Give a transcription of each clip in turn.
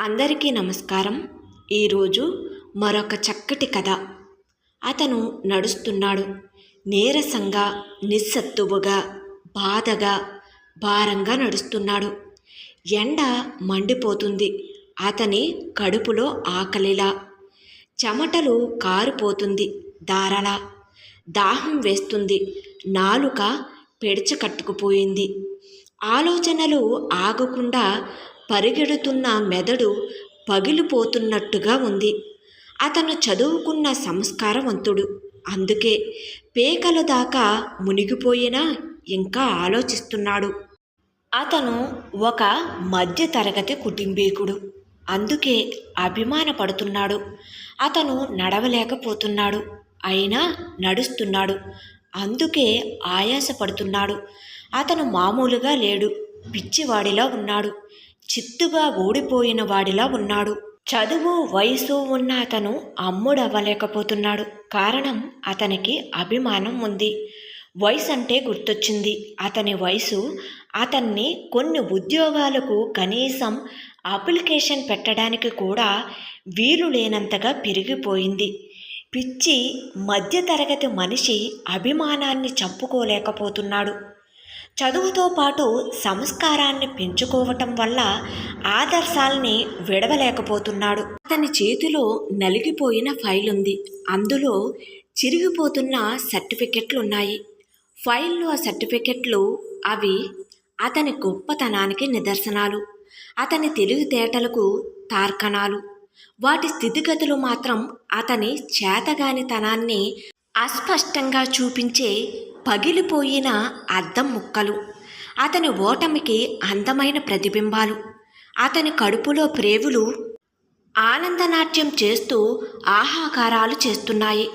అందరికీ నమస్కారం. ఈరోజు మరొక చక్కటి కథ. అతను నడుస్తున్నాడు. నీరసంగా నిస్సత్తువుగా బాధగా భారంగా నడుస్తున్నాడు. ఎండ మండిపోతుంది. అతని కడుపులో ఆకలిలా. చెమటలు కారిపోతుంది దారలా దాహం వేస్తుంది. నాలుక పెడచకట్టుకుపోయింది ఆలోచనలు ఆగకుండా పరిగెడుతున్న మెదడు పగిలిపోతున్నట్టుగా ఉంది. అతను చదువుకున్న సంస్కారవంతుడు. అందుకే పేకల దాకా మునిగిపోయినా? ఇంకా ఆలోచిస్తున్నాడు. అతను ఒక మధ్యతరగతి కుటుంబీకుడు. అందుకే అభిమానపడుతున్నాడు. అతను నడవలేకపోతున్నాడు. అయినా నడుస్తున్నాడు. అందుకే ఆయాసపడుతున్నాడు. అతను మామూలుగా లేడు. పిచ్చివాడిలా ఉన్నాడు. చిత్తుగా ఓడిపోయిన వాడిలా ఉన్నాడు. చదువు వయసు ఉన్న అతను అమ్ముడవ్వలేకపోతున్నాడు. కారణం అతనికి అభిమానం ఉంది. వయసు అంటే గుర్తొచ్చింది. అతని వయసు అతన్ని కొన్ని ఉద్యోగాలకు కనీసం అప్లికేషన్ పెట్టడానికి కూడా వీలు లేనంతగా పెరిగిపోయింది. పిచ్చి మధ్యతరగతి మనిషి అభిమానాన్ని చంపుకోలేకపోతున్నాడు. చదువుతో పాటు సంస్కారాన్ని పెంచుకోవటం వల్ల ఆదర్శాల్ని విడవలేకపోతున్నాడు. అతని చేతిలో నలిగిపోయిన ఫైల్ ఉంది అందులో చిరిగిపోతున్న సర్టిఫికెట్లు ఉన్నాయి ఫైల్లో సర్టిఫికెట్లు అవి అతని గొప్పతనానికి నిదర్శనాలు. అతని తెలివితేటలకు తార్కణాలు. వాటి స్థితిగతులు మాత్రం అతని చేతగానితనాన్ని అస్పష్టంగా చూపించే పగిలిపోయిన అద్దం ముక్కలు. అతని ఓటమికి అందమైన ప్రతిబింబాలు. అతని కడుపులో ప్రేవులు ఆనందనాట్యం చేస్తూ ఆహాకారాలు చేస్తున్నాయి.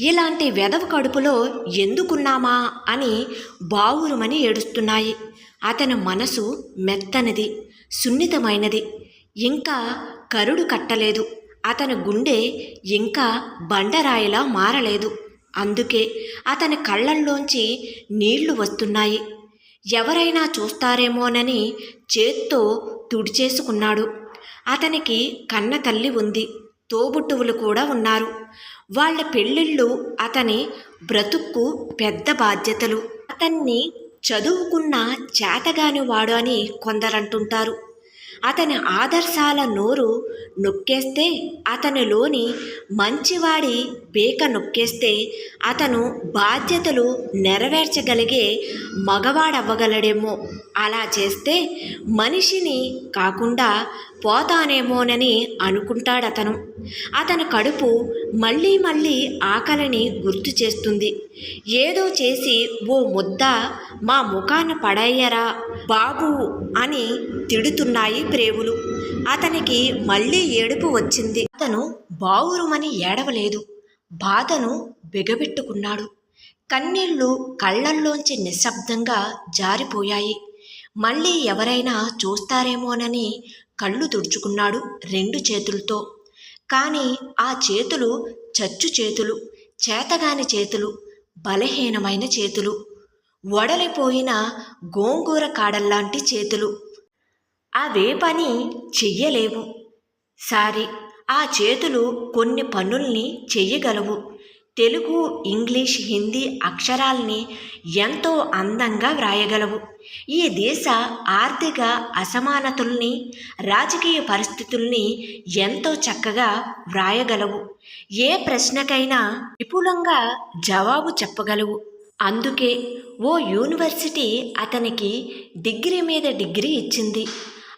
ఇలాంటి వెదవ కడుపులో ఎందుకున్నామా అని బావురుమని ఏడుస్తున్నాయి. అతని మనసు మెత్తనిది సున్నితమైనది. ఇంకా కరుడు కట్టలేదు. అతని గుండె ఇంకా బండరాయిలా మారలేదు. అందుకే అతని కళ్ళల్లోంచి నీళ్ళు వస్తున్నాయి. ఎవరైనా చూస్తారేమోనని చేత్తో తుడిచేసుకున్నాడు. అతనికి కన్న తల్లి ఉంది. తోబుట్టువులు కూడా ఉన్నారు. వాళ్ళ పెళ్ళిళ్ళు అతని బ్రతుక్కు పెద్ద బాధ్యతలు. అతన్ని చదువుకున్న చేతగాని వాడు అని కొందరంటుంటారు. అతని ఆదర్శాల నోరు నొక్కేస్తే అతనిలోని మంచివాడి బేక నొక్కేస్తే అతను బాధ్యతలు నెరవేర్చగలిగే మగవాడవ్వగలడేమో. అలా చేస్తే మనిషిని కాకుండా పోతానేమోనని అనుకుంటాడతను. అతని కడుపు మళ్ళీ మళ్ళీ ఆకలిని గుర్తు చేస్తుంది. ఏదో చేసి ఓ ముద్ద మా ముఖాన పడయ్యరా బాబు అని తిడుతున్నాయి ప్రేవులు. అతనికి మళ్ళీ ఏడుపు వచ్చింది. అతను బావురుమని ఏడవలేదు. బాధను బిగబెట్టుకున్నాడు. కన్నీళ్ళు కళ్ళల్లోంచి నిశ్శబ్దంగా జారిపోయాయి. మళ్ళీ ఎవరైనా చూస్తారేమోనని కళ్ళు తుడుచుకున్నాడు రెండు చేతులతో. కానీ ఆ చేతులు చచ్చు చేతులు చేతగాని చేతులు బలహీనమైన చేతులు వడలిపోయిన గోంగూర కాడల్లాంటి చేతులు. అవే పని చెయ్యలేవు. సారీ ఆ చేతులు కొన్ని పనుల్ని చెయ్యగలవు. తెలుగు ఇంగ్లీష్ హిందీ అక్షరాల్ని ఎంతో అందంగా వ్రాయగలవు. ఈ దేశ ఆర్థిక అసమానతల్ని రాజకీయ పరిస్థితుల్ని ఎంతో చక్కగా వ్రాయగలవు. ఏ ప్రశ్నకైనా విపులంగా జవాబు చెప్పగలవు. అందుకే ఓ యూనివర్సిటీ అతనికి డిగ్రీ మీద డిగ్రీ ఇచ్చింది.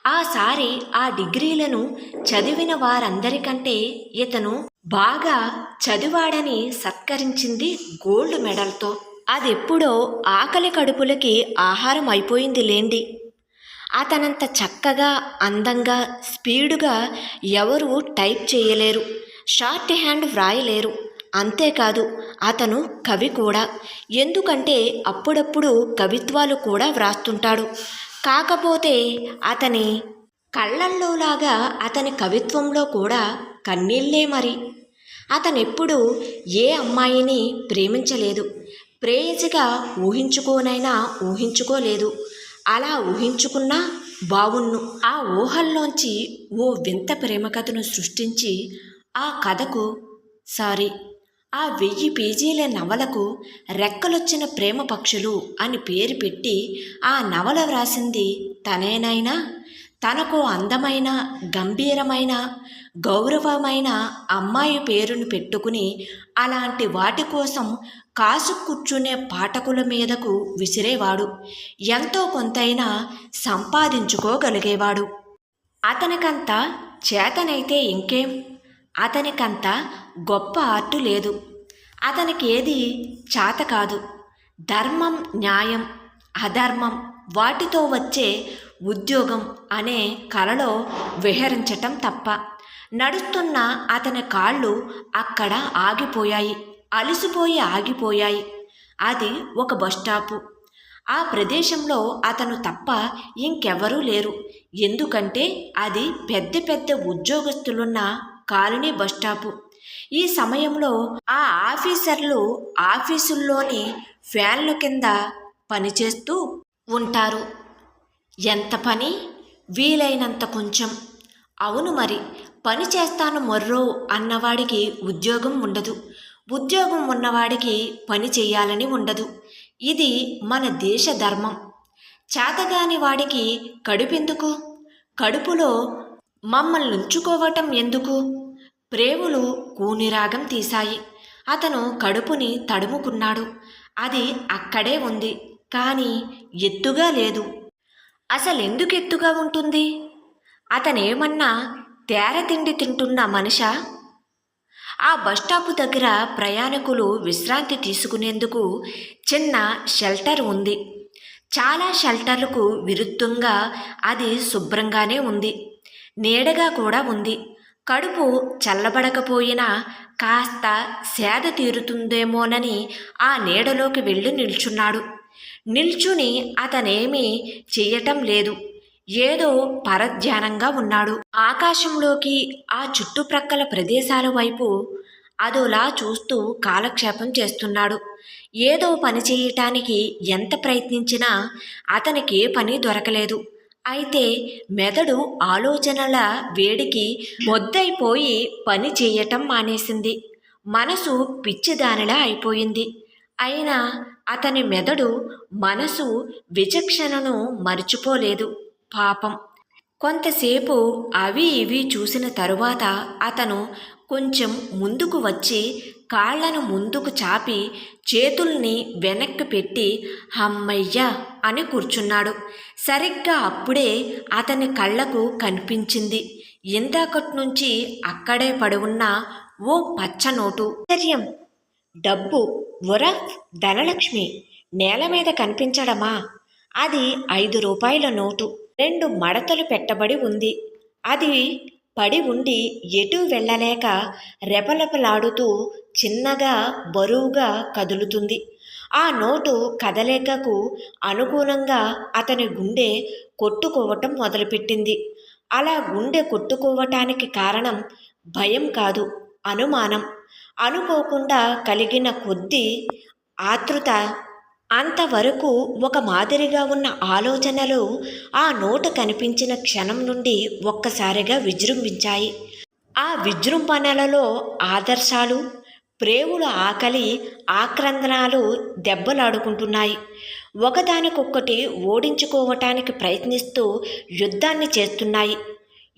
ఆసారి ఆ డిగ్రీలను చదివిన వారందరికంటే ఇతను బాగా చదివాడని సత్కరించింది గోల్డ్ మెడల్తో. అదెప్పుడో ఆకలి కడుపులకి ఆహారం అయిపోయింది లేండి. అతనంత చక్కగా అందంగా స్పీడుగా ఎవరు టైప్ చేయలేరు. షార్ట్ హ్యాండ్ వ్రాయలేరు. అంతేకాదు అతను కవి కూడా. ఎందుకంటే అప్పుడప్పుడు కవిత్వాలు కూడా వ్రాస్తుంటాడు. కాకపోతే అతని కళ్ళల్లోలాగా అతని కవిత్వంలో కూడా కన్నీళ్ళే మరి. అతనెప్పుడు ఏ అమ్మాయిని ప్రేమించలేదు. ప్రేయసిగా ఊహించుకోనైనా ఊహించుకోలేదు. అలా ఊహించుకున్నా బావున్ను ఆ ఊహల్లోంచి ఓ వింత ప్రేమ కథను సృష్టించి ఆ కథకు సారీ ఆ వెయ్యి పేజీల నవలకు రెక్కలొచ్చిన ప్రేమ పక్షులు అని పేరు పెట్టి ఆ నవల వ్రాసింది తనేనైనా? తనకు అందమైన గంభీరమైన గౌరవమైన అమ్మాయి పేరును పెట్టుకుని అలాంటి వాటి కోసం కాసు కూర్చునే పాఠకుల మీదకు విసిరేవాడు. ఎంతో కొంతైనా సంపాదించుకోగలిగేవాడు. అతనికంత చేతనైతే ఇంకేం? అతనికంత గొప్ప ఆర్టు లేదు. అతనికి ఏది చేత కాదు. ధర్మం న్యాయం అధర్మం వాటితో వచ్చే ఉద్యోగం అనే కలలో విహరించటం తప్ప. నడుస్తున్న అతని కాళ్ళు అక్కడ ఆగిపోయాయి. అలసిపోయి ఆగిపోయాయి. అది ఒక బస్టాపు ఆ ప్రదేశంలో అతను తప్ప ఇంకెవరూ లేరు. ఎందుకంటే అది పెద్ద పెద్ద ఉద్యోగస్తులున్న కాలనీ బస్టాపు ఈ సమయంలో ఆ ఆఫీసర్లు ఆఫీసుల్లోని ఫ్యాన్ల కింద పనిచేస్తూ ఉంటారు. ఎంత పని? వీలైనంత కొంచెం. అవును మరి పని చేస్తాను మొర్రో అన్నవాడికి ఉద్యోగం ఉండదు. ఉద్యోగం ఉన్నవాడికి పని చేయాలని ఉండదు. ఇది మన దేశ ధర్మం. చేతగాని వాడికి కడుపెందుకు? కడుపులో మమ్మల్ని ఉంచుకోవటం ఎందుకు? ప్రేవులు కూనిరాగం తీశాయి. అతను కడుపుని తడుముకున్నాడు. అది అక్కడే ఉంది. కానీ ఎత్తుగా లేదు. అసలెందుకు ఎత్తుగా ఉంటుంది? అతనేమన్నా తేర తిండి తింటున్న మనిషా? ఆ బస్టాపు దగ్గర ప్రయాణికులు విశ్రాంతి తీసుకునేందుకు చిన్న షెల్టర్ ఉంది. చాలా షెల్టర్లకు విరుద్ధంగా అది శుభ్రంగానే ఉంది. నీడగా కూడా ఉంది. కడుపు చల్లబడకపోయినా కాస్త సేద తీరుతుందేమోనని ఆ నీడలోకి వెళ్ళి నిల్చున్నాడు. నిల్చుని అతనేమీ చెయ్యటం లేదు. ఏదో పరధ్యానంగా ఉన్నాడు. ఆకాశంలోకి ఆ చుట్టుప్రక్కల ప్రదేశాల వైపు అదోలా చూస్తూ కాలక్షేపం చేస్తున్నాడు. ఏదో పని చేయటానికి ఎంత ప్రయత్నించినా అతనికి ఏ పని దొరకలేదు. అయితే మెదడు ఆలోచనల వేడికి మొద్దైపోయి పని చేయటం మానేసింది. మనసు పిచ్చిదానిలా అయిపోయింది. అయినా అతని మెదడు మనసు విచక్షణను మర్చిపోలేదు. పాపం. కొంతసేపు అవి ఇవి చూసిన తరువాత అతను కొంచెం ముందుకు వచ్చి కాళ్ళను ముందుకు చాపి చేతుల్ని వెనక్కి పెట్టి హమ్మయ్యా అని కూర్చున్నాడు. సరిగ్గా అప్పుడే అతని కళ్ళకు కనిపించింది. ఇందాకటి నుంచి అక్కడే పడి ఉన్న ఓ పచ్చనోటు ఆశ్చర్యం. డబ్బు ఉరఫ్ ధనలక్ష్మి నేల మీద కనిపించడమా? అది ఐదు రూపాయల నోటు రెండు మడతలు పెట్టబడి ఉంది. అది పడి ఉండి ఎటు వెళ్ళలేక రెపలెపలాడుతూ చిన్నగా బరువుగా కదులుతుంది. ఆ నోటు కదలేకకు అనుగుణంగా అతని గుండె కొట్టుకోవటం మొదలుపెట్టింది. అలా గుండె కొట్టుకోవటానికి కారణం భయం కాదు అనుమానం. అనుకోకుండా కలిగిన కొద్ది ఆతృత అంతవరకు ఒక మాదిరిగా ఉన్న ఆలోచనలు ఆ నోట కనిపించిన క్షణం నుండి ఒక్కసారిగా విజృంభించాయి. ఆ విజృంభణలలో ఆదర్శాలు ప్రేవుల ఆకలి ఆక్రందనాలు దెబ్బలాడుకుంటున్నాయి. ఒకదానికొక్కటి ఓడించుకోవటానికి ప్రయత్నిస్తూ యుద్ధాన్ని చేస్తున్నాయి.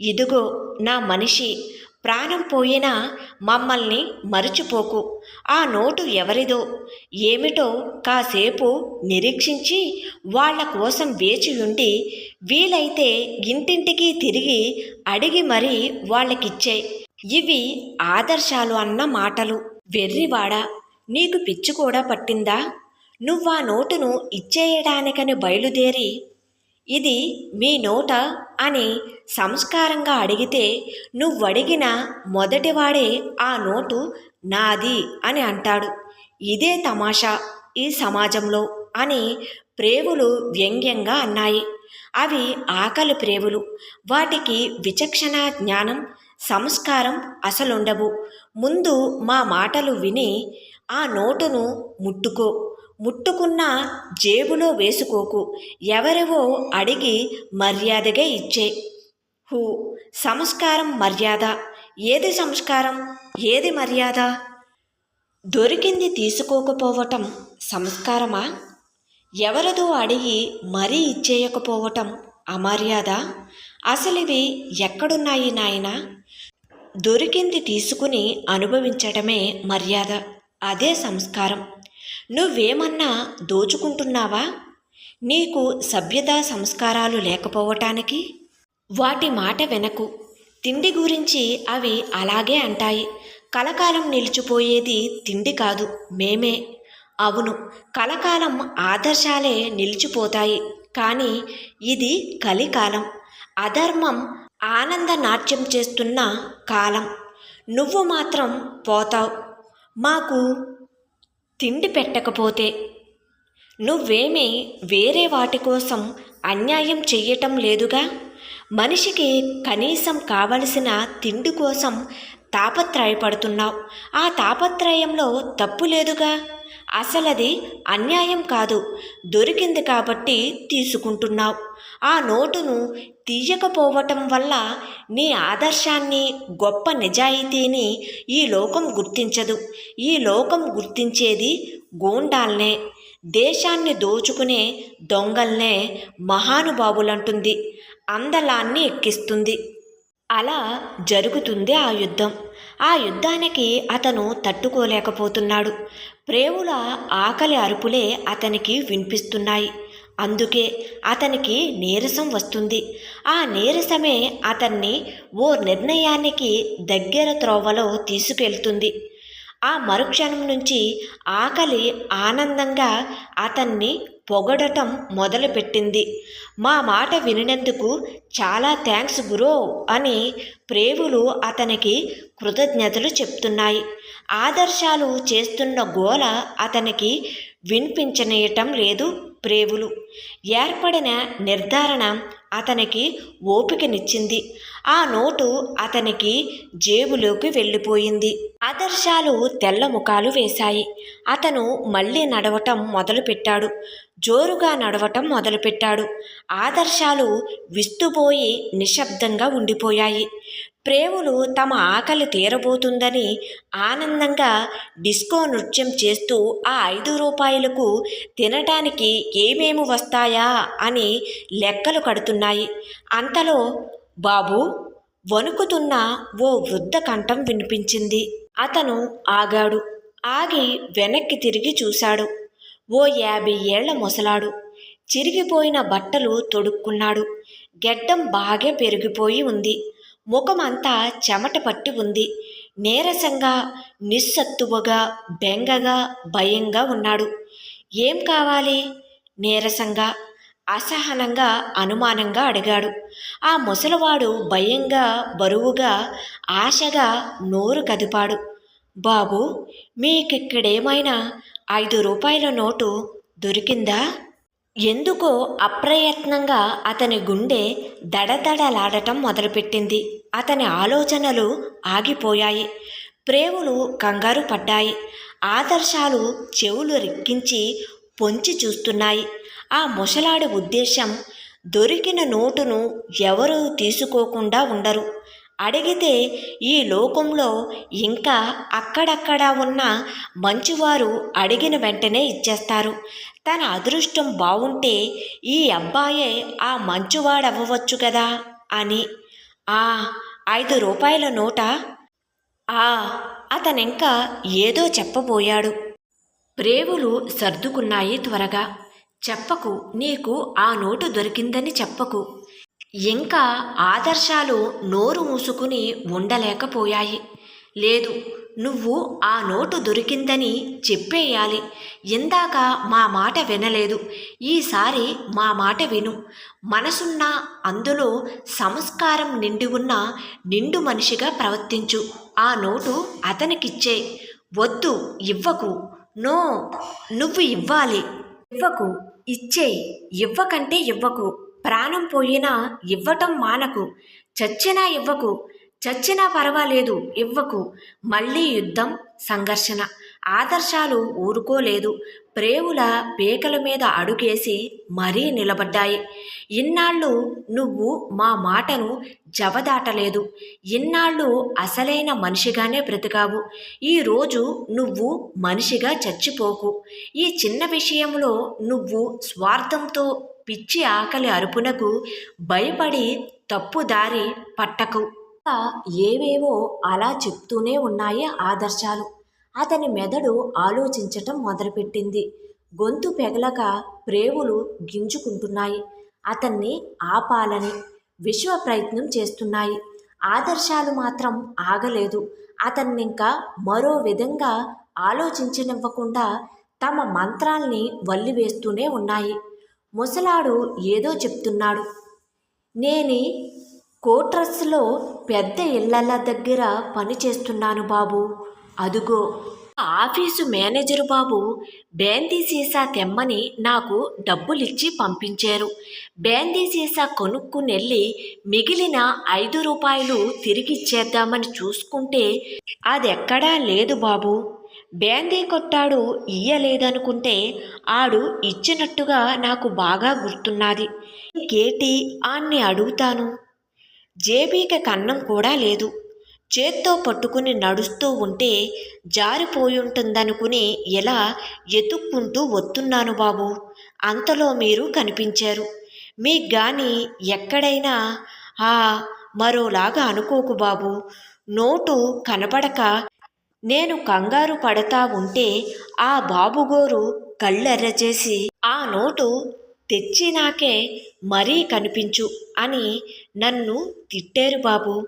ఇదిగో నా మనిషి ప్రాణం పోయినా మమ్మల్ని మరచిపోకు. ఆ నోటు ఎవరిదో? ఏమిటో కాసేపు నిరీక్షించి వాళ్ళ కోసం వేచి ఉండి వీలైతే ఇంటింటికి తిరిగి అడిగి మరీ వాళ్ళకిచ్చే ఇవి ఆదర్శాలు అన్న మాటలు. వెర్రివాడా నీకు పిచ్చి కూడా పట్టిందా? నువ్వా నోటును ఇచ్చేయడానికని బయలుదేరి ఇది మీ నోట అని సంస్కారంగా అడిగితే నువ్వడిగిన మొదటివాడే ఆ నోటు నాది అని అంటాడు. ఇదే తమాషా ఈ సమాజంలో అని ప్రేవులు వ్యంగ్యంగా అన్నాయి. అవి ఆకలి ప్రేవులు. వాటికి విచక్షణ జ్ఞానం సంస్కారం అసలుండవు. ముందు మా మాటలు విని ఆ నోటును ముట్టుకో. ముట్టుకున్న జేబులో వేసుకోకు. ఎవరెవో అడిగి మర్యాదగా ఇచ్చే. హూ సంస్కారం మర్యాద. ఏది సంస్కారం? ఏది మర్యాద? దొరికింది తీసుకోకపోవటం సంస్కారమా? ఎవరిదో అడిగి మరీ ఇచ్చేయకపోవటం అమర్యాద? అసలివి ఎక్కడున్నాయి నాయనా? దొరికింది తీసుకుని అనుభవించటమే మర్యాద. అదే సంస్కారం. నువ్వేమన్నా దోచుకుంటున్నావా? నీకు సభ్యతా సంస్కారాలు లేకపోవటానికి? వాటి మాట వెనకు. తిండి గురించి అవి అలాగే అంటాయి. కలకాలం నిలిచిపోయేది తిండి కాదు మేమే. అవును కలకాలం ఆదర్శాలే నిలిచిపోతాయి. కానీ ఇది కలికాలం. అధర్మం ఆనంద నాట్యం చేస్తున్న కాలం. నువ్వు మాత్రం పోతావు. మాకు తిండి పెట్టకపోతే? నువ్వేమీ వేరే వాటి కోసం అన్యాయం చెయ్యటం లేదుగా? మనిషికి కనీసం కావలసిన తిండి కోసం తాపత్రయపడుతున్నావు. ఆ తాపత్రయంలో తప్పు లేదుగా? అసలది అన్యాయం కాదు. దొరికింది కాబట్టి తీసుకుంటున్నావు. ఆ నోటును తీయకపోవటం వల్ల నీ ఆదర్శాన్ని గొప్ప నిజాయితీని ఈ లోకం గుర్తించదు. ఈ లోకం గుర్తించేది గూండాల్నే. దేశాన్ని దోచుకునే దొంగల్నే మహానుభావులంటుంది. అందలాన్ని ఎక్కిస్తుంది. అలా జరుగుతుంది ఆ యుద్ధం. ఆ యుద్ధానికి అతను తట్టుకోలేకపోతున్నాడు. ప్రేవుల ఆకలి అరుపులే అతనికి వినిపిస్తున్నాయి. అందుకే అతనికి నీరసం వస్తుంది. ఆ నీరసమే అతన్ని ఓ నిర్ణయానికి దగ్గర త్రోవలో తీసుకెళ్తుంది. ఆ మరుక్షణం నుంచి ఆకలి ఆనందంగా అతన్ని పొగడటం మొదలుపెట్టింది. మా మాట వినినందుకు చాలా థ్యాంక్స్ గురో అని ప్రేవులు అతనికి కృతజ్ఞతలు చెప్తున్నాయి. ఆదర్శాలు చేస్తున్న గోల అతనికి వినిపించనీయటం లేదు. ప్రేవులు. ఏర్పడిన నిర్ధారణ అతనికి ఓపికనిచ్చింది. ఆ నోటు అతనికి జేబులోకి వెళ్ళిపోయింది. ఆదర్శాలు తెల్ల ముఖాలు వేశాయి. అతను మళ్ళీ నడవటం మొదలుపెట్టాడు. జోరుగా నడవటం మొదలుపెట్టాడు. ఆదర్శాలు విస్తుపోయి నిశ్శబ్దంగా ఉండిపోయాయి. ప్రేములు తమ ఆకలి తీరబోతుందని ఆనందంగా డిస్కో నృత్యం చేస్తూ ఆ ఐదు రూపాయలకు తినటానికి ఏమేమి వస్తాయా అని లెక్కలు కడుతున్నాయి. అంతలో బాబు వణుకుతున్న ఓ వృద్ధ కంఠం వినిపించింది. అతను ఆగాడు. ఆగి వెనక్కి తిరిగి చూశాడు. ఓ యాభై ఏళ్ళ ముసలాడు. చిరిగిపోయిన బట్టలు తొడుక్కున్నాడు. గెడ్డం బాగా పెరిగిపోయి ఉంది. ముఖమంతా చెమట పట్టి ఉంది. నీరసంగా నిస్సత్తువగా బెంగగా భయంగా ఉన్నాడు. ఏం కావాలి? నీరసంగా అసహనంగా అనుమానంగా అడిగాడు. ఆ ముసలివాడు భయంగా బరువుగా ఆశగా నోరు కదిపాడు. బాబు మీకిక్కడేమైనా ఐదు రూపాయల నోటు దొరికిందా? ఎందుకో అప్రయత్నంగా అతని గుండె దడదడలాడటం మొదలుపెట్టింది. అతని ఆలోచనలు ఆగిపోయాయి. ప్రేవులు కంగారు పడ్డాయి. ఆదర్శాలు చెవులు రెక్కించి పొంచి చూస్తున్నాయి. ఆ ముసలాడి ఉద్దేశం దొరికిన నోటును ఎవరూ తీసుకోకుండా ఉండరు. అడిగితే ఈ లోకంలో ఇంకా అక్కడక్కడ ఉన్న మంచివారు అడిగిన వెంటనే ఇచ్చేస్తారు. తన అదృష్టం బావుంటే ఈ అబ్బాయే ఆ మంచువాడవ్వచ్చు కదా అని. ఆ ఐదు రూపాయల నోట ఆ అతనింకా ఏదో చెప్పబోయాడు. ప్రేవులు సర్దుకున్నాయి త్వరగా. చెప్పకు నీకు ఆ నోటు దొరికిందని చెప్పకు. ఇంకా ఆదర్శాలు నోరు మూసుకుని ఉండలేకపోయాయి. లేదు నువ్వు ఆ నోటు దొరికిందని చెప్పేయాలి. ఇందాక మా మాట వినలేదు. ఈసారి మా మాట విను. మనసున్న అందులో సంస్కారం నిండి ఉన్న నిండు మనిషిగా ప్రవర్తించు. ఆ నోటు అతనికిచ్చే. వద్దు ఇవ్వకు. నో నువ్వు ఇవ్వాలి. ఇవ్వకు ఇచ్చేయి ఇవ్వకంటే ఇవ్వకు. ప్రాణం పోయినా ఇవ్వటం మానకు. చచ్చినా ఇవ్వకు. చచ్చినా పర్వాలేదు ఇవ్వకు. మళ్ళీ యుద్ధం సంఘర్షణ. ఆదర్శాలు ఊరుకోలేదు. ప్రేవుల పేకల మీద అడుగేసి మరీ నిలబడ్డాయి. ఇన్నాళ్ళు నువ్వు మా మాటను జవదాటలేదు. ఇన్నాళ్ళు అసలైన మనిషిగానే బ్రతికావు. ఈరోజు నువ్వు మనిషిగా చచ్చిపోకు. ఈ చిన్న విషయంలో నువ్వు స్వార్థంతో పిచ్చి ఆకలి అరుపునకు భయపడి తప్పు దారి పట్టకు. ఏవేవో అలా చెప్తూనే ఉన్నాయి ఆదర్శాలు. అతని మెదడు ఆలోచించటం మొదలుపెట్టింది. గొంతు పెగలక ప్రేవులు గింజుకుంటున్నాయి. అతన్ని ఆపాలని విశ్వ ప్రయత్నం చేస్తున్నాయి. ఆదర్శాలు మాత్రం ఆగలేదు. అతన్నింకా మరో విధంగా ఆలోచించనివ్వకుండా తమ మంత్రాల్ని వల్లివేస్తూనే ఉన్నాయి. ముసలాడు ఏదో చెప్తున్నాడు. నేని కోట్రస్లో పెద్ద ఇళ్ళ దగ్గర పని చేస్తున్నాను బాబు. అదుగో ఆఫీసు మేనేజరు బాబు బేందీ సీసా తెమ్మని నాకు డబ్బులిచ్చి పంపించారు. బేందీ సీసా కొనుక్కునెళ్ళి మిగిలిన ఐదు రూపాయలు తిరిగిచ్చేద్దామని చూసుకుంటే అదెక్కడా లేదు బాబు. బేందీ కొట్టాడు ఇయ్యలేదనుకుంటే ఆడు ఇచ్చినట్టుగా నాకు బాగా గుర్తున్నది. కేటి ఆన్ని అడుగుతాను. జేబీకి కన్నం కూడా లేదు. చేత్తో పట్టుకుని నడుస్తూ ఉంటే జారిపోయుంటుందనుకుని ఇలా ఎతుక్కుంటూ వస్తున్నాను బాబు? అంతలో మీరు కనిపించారు. మీకు గాని ఎక్కడైనా? ఆ మరోలాగా అనుకోకు బాబు. నోటు కనపడక నేను కంగారు పడతా ఉంటే ఆ బాబుగోరు కళ్ళెర్రచేసి ఆ నోటు తెచ్చినాకే మరీ కనిపించు అని నన్ను తిట్టారు బాబు.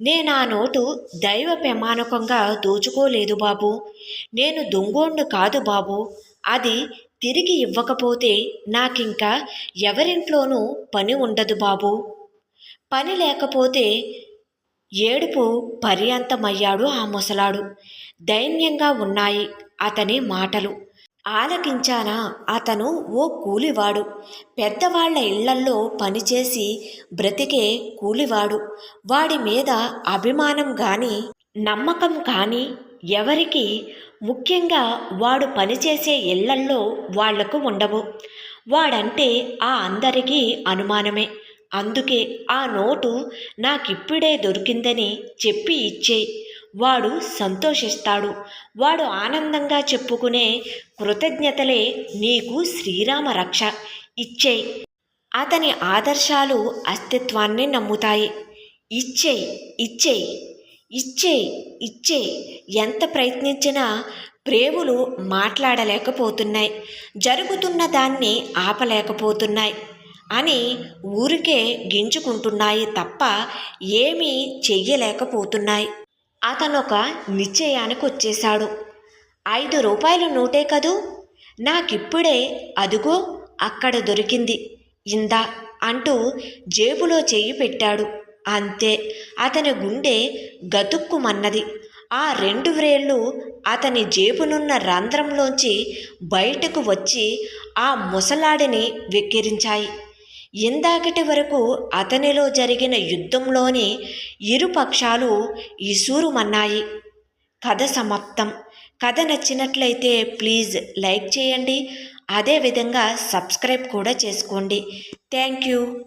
నేను ఆ నోటు దైవ ప్రమాణకంగా దోచుకోలేదు బాబు. నేను దొంగోండు కాదు బాబు. అది తిరిగి ఇవ్వకపోతే నాకింకా ఎవరింట్లోనూ పని ఉండదు బాబు. పని లేకపోతే ఏడుపు పర్యంతమయ్యాడు ఆ ముసలాడు. దైన్యంగా ఉన్నాయి అతని మాటలు. ఆలకించానా? అతను ఓ కూలివాడు. పెద్దవాళ్ళ ఇళ్ళల్లో పనిచేసి బ్రతికే కూలివాడు. వాడి మీద అభిమానం గాని నమ్మకం కానీ ఎవరికి ముఖ్యంగా వాడు పనిచేసే ఇళ్ళల్లో వాళ్ళకు ఉండవు. వాడంటే ఆ అందరికీ అనుమానమే. అందుకే ఆ నోటు నాకిప్పుడే దొరికిందని చెప్పి ఇచ్చేయి. వాడు సంతోషిస్తాడు. వాడు ఆనందంగా చెప్పుకునే కృతజ్ఞతలే నీకు శ్రీరామ రక్ష. ఇచ్చే. అతని ఆదర్శాలు అస్తిత్వాన్ని నమ్ముతాయి. ఇచ్చేయ్ ఇచ్చేయ్ ఇచ్చేయ్ ఇచ్చే. ఎంత ప్రయత్నించినా ప్రేవులు మాట్లాడలేకపోతున్నాయి. జరుగుతున్న దాన్ని ఆపలేకపోతున్నాయి అని ఊరికే గింజుకుంటున్నాయి తప్ప ఏమీ చెయ్యలేకపోతున్నాయి. అతనొక నిశ్చయానికి వచ్చేశాడు ఐదు రూపాయల నోటే కదూ? నాకిప్పుడే అదుగో అక్కడ దొరికింది. ఇందా అంటూ జేబులో చేయి పెట్టాడు. అంతే అతని గుండె గతుక్కుమన్నది. ఆ రెండు వ్రేళ్ళు అతని జేబునున్న రంధ్రంలోంచి బయటకు వచ్చి ఆ ముసలాడిని వెక్కిరించాయి. ఇందాకటి వరకు అతనిలో జరిగిన యుద్ధంలోని ఇరు పక్షాలు ఇసూరుమన్నాయి కథ సమాప్తం. కథ నచ్చినట్లయితే ప్లీజ్ లైక్ చేయండి. అదేవిధంగా సబ్స్క్రైబ్ కూడా చేసుకోండి. Thank you.